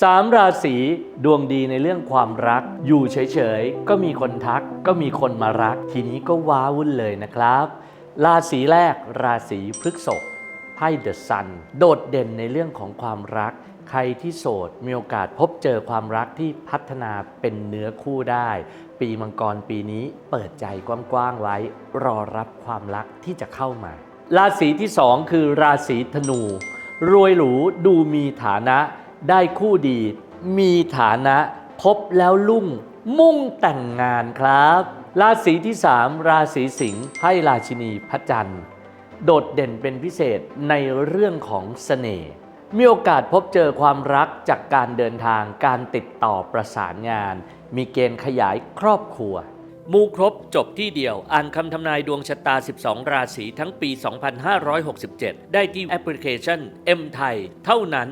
สามราศีดวงดีในเรื่องความรัก อยู่เฉยๆ ก็มีคนทัก ก็มีคนมารัก ทีนี้ก็ว้าวุ่นเลยนะครับ ราศีแรกราศีพฤษภไพ่เดอะซัน โดดเด่นในเรื่องของความรัก ใครที่โสดมีโอกาสพบเจอความรักที่พัฒนาเป็นเนื้อคู่ได้ ปีมังกรปีนี้เปิดใจกว้างๆไว้ รอรับความรักที่จะเข้ามา ราศีที่สองคือราศีธนู รวยหรูดูมีฐานะ ได้คู่ดี มีฐานะพบแล้วลุ่ง มุ่งแต่งงานครับ ราศีที่สามราศีสิงห์ไพ่ราชินีพระจันทร์ โดดเด่นเป็นพิเศษในเรื่องของเสน่ห์มีโอกาสพบเจอความรักจากการเดินทางการติดต่อประสานงาน มีเกณฑ์ขยายครอบครัว มูครบจบที่เดียว อ่านคำทำนายดวงชะตา 12 ราศีทั้งปี 2567 ได้ที่แอปพลิเคชัน M ไทยเท่านั้น